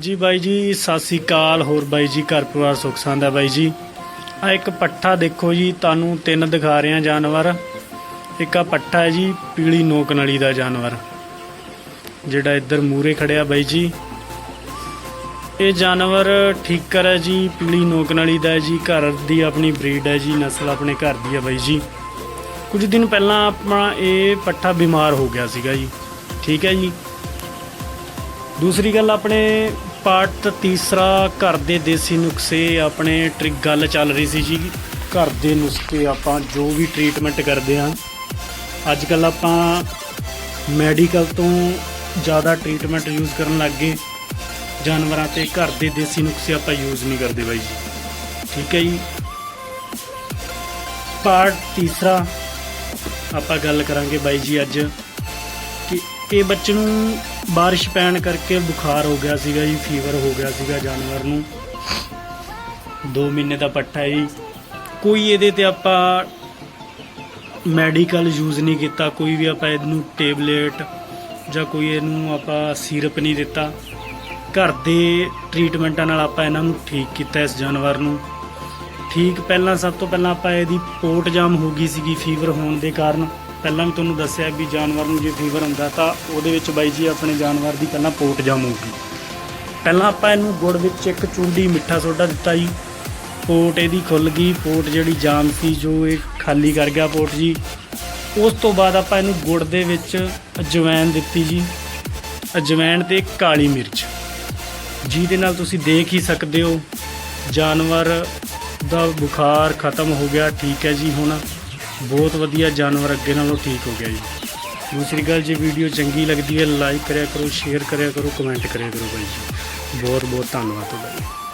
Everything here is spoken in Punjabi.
ਜੀ ਬਾਈ ਜੀ, ਸਤਿ ਸ੍ਰੀ ਅਕਾਲ। ਹੋਰ ਬਾਈ ਜੀ, ਘਰ ਪਰਿਵਾਰ ਸੁੱਖ ਸਾਂਦਾ ਬਾਈ ਜੀ। ਆ ਇੱਕ ਪੱਠਾ ਦੇਖੋ ਜੀ, ਤੁਹਾਨੂੰ ਤਿੰਨ ਦਿਖਾ ਰਹੇ ਆ ਜਾਨਵਰ। ਇੱਕ ਆ ਪੱਠਾ ਹੈ ਜੀ, ਪੀਲੀ ਨੋਕ ਨਲੀ ਦਾ ਜਾਨਵਰ। ਜਿਹੜਾ ਇੱਧਰ ਮੂਰੇ ਖੜਿਆ ਬਾਈ ਜੀ। ਇਹ ਜਾਨਵਰ ਠੀਕਰ ਹੈ ਜੀ, ਪੀਲੀ ਨੋਕ ਨਲੀ ਦਾ ਜੀ, ਘਰ ਦੀ ਆਪਣੀ ਬਰੀਡ ਹੈ ਜੀ, ਨਸਲ ਆਪਣੇ ਘਰ ਦੀ ਹੈ ਬਾਈ ਜੀ। ਕੁਝ ਦਿਨ ਪਹਿਲਾਂ ਆਪਣਾ ਇਹ ਪੱਠਾ ਬਿਮਾਰ ਹੋ ਗਿਆ ਸੀਗਾ ਜੀ। ਠੀਕ ਹੈ ਜੀ। ਦੂਸਰੀ ਗੱਲ ਆਪਣੇ ਪਾਰਟ ਤੀਸਰਾ ਘਰ ਦੇ ਦੇਸੀ ਨੁਸਖੇ ਆਪਣੇ ਟ੍ਰਿਕ ਗੱਲ ਚੱਲ ਰਹੀ ਸੀ ਜੀ। ਘਰ ਦੇ ਨੁਸਖੇ ਆਪਾਂ ਜੋ ਵੀ ਟ੍ਰੀਟਮੈਂਟ ਕਰਦੇ ਹਾਂ। ਅੱਜ ਕੱਲ ਆਪਾਂ ਮੈਡੀਕਲ ਤੋਂ ਜ਼ਿਆਦਾ ਟ੍ਰੀਟਮੈਂਟ ਯੂਜ਼ ਕਰਨ ਲੱਗ ਗਏ। ਜਾਨਵਰਾਂ ਤੇ ਘਰ ਦੇ ਦੇਸੀ ਨੁਸਖੇ ਆਪਾਂ ਯੂਜ਼ ਨਹੀਂ ਕਰਦੇ ਬਾਈ ਜੀ। ਠੀਕ ਹੈ ਜੀ। ਪਾਰਟ ਤੀਸਰਾ ਆਪਾਂ ਗੱਲ ਕਰਾਂਗੇ ਬਾਈ ਜੀ ਅੱਜ। ਕਿ ਬੱਚੇ ਨੂੰ ਬਾਰਿਸ਼ ਪੈਣ ਕਰਕੇ ਬੁਖਾਰ ਹੋ ਗਿਆ ਸੀਗਾ ਜੀ ਫੀਵਰ ਹੋ ਗਿਆ ਸੀਗਾ ਜਾਨਵਰ ਨੂੰ। 2 ਮਹੀਨੇ ਦਾ ਪੱਠਾ ਹੈ ਜੀ। ਕੋਈ ਇਹਦੇ ਤੇ ਆਪਾਂ ਮੈਡੀਕਲ ਯੂਜ਼ ਨਹੀਂ ਕੀਤਾ, ਕੋਈ ਵੀ ਆਪਾਂ ਇਹਨੂੰ ਟੇਬਲੇਟ ਜਾਂ ਕੋਈ ਇਹਨੂੰ ਆਪਾਂ ਸਿਰਪ ਨਹੀਂ ਦਿੱਤਾ। ਘਰ ਦੇ ਟ੍ਰੀਟਮੈਂਟਾਂ ਨਾਲ ਆਪਾਂ ਇਹਨਾਂ ਨੂੰ ਠੀਕ ਕੀਤਾ ਇਸ ਜਾਨਵਰ ਨੂੰ। ਠੀਕ ਪਹਿਲਾਂ ਸਭ ਤੋਂ ਪਹਿਲਾਂ ਆਪਾਂ ਇਹਦੀ ਪੋਟ ਜਾਮ ਹੋ ਗਈ ਸੀਗੀ ਫੀਵਰ ਹੋਣ ਦੇ ਕਾਰਨ। ਪਹਿਲਾਂ ਵੀ ਤੁਹਾਨੂੰ ਦੱਸਿਆ ਵੀ ਜਾਨਵਰ ਨੂੰ ਜੇ ਫੀਵਰ ਹੁੰਦਾ ਤਾਂ ਉਹਦੇ ਵਿੱਚ ਬਾਈ ਜੀ ਆਪਣੇ ਜਾਨਵਰ ਦੀ ਪਹਿਲਾਂ ਪੋਟ ਜਾਮ ਹੋਊਗੀ ਪਹਿਲਾਂ ਆਪਾਂ ਇਹਨੂੰ ਗੁੜ ਵਿੱਚ ਇੱਕ ਚੁੰਡੀ ਮਿੱਠਾ ਸੋਡਾ ਦਿੱਤਾ ਜੀ। ਪੋਟ ਇਹਦੀ ਖੁੱਲ ਗਈ, ਪੋਟ ਜਿਹੜੀ ਜਾਮ ਸੀ ਜੋ ਇਹ ਖਾਲੀ ਕਰ ਗਿਆ ਪੋਟ ਜੀ। ਉਸ ਤੋਂ ਬਾਅਦ ਆਪਾਂ ਇਹਨੂੰ ਗੁੜ ਦੇ ਵਿੱਚ ਅਜਵਾਇਨ ਦਿੱਤੀ ਜੀ। ਅਜਵਾਇਣ ਤੇ ਕਾਲੀ ਮਿਰਚ। ਜਿਹਦੇ ਨਾਲ ਤੁਸੀਂ ਦੇਖ ਹੀ ਸਕਦੇ ਹੋ, ਜਾਨਵਰ ਦਾ ਬੁਖਾਰ ਖਤਮ ਹੋ ਗਿਆ, ਠੀਕ ਹੈ ਜੀ ਹੁਣ। ਬਹੁਤ ਵਧੀਆ ਜਾਨਵਰ ਅੱਗੇ ਨਾਲੋਂ ਠੀਕ ਹੋ ਗਿਆ ਜੀ। ਦੂਸਰੀ ਗੱਲ, ਜੇ ਵੀਡੀਓ ਚੰਗੀ ਲੱਗਦੀ ਹੈ ਲਾਈਕ ਕਰਿਆ ਕਰੋ ਸ਼ੇਅਰ ਕਰਿਆ ਕਰੋ ਕਮੈਂਟ ਕਰਿਆ ਕਰੋ ਭਾਈ ਜੀ। ਬਹੁਤ ਬਹੁਤ ਧੰਨਵਾਦ ਤੁਹਾਡਾ ਜੀ।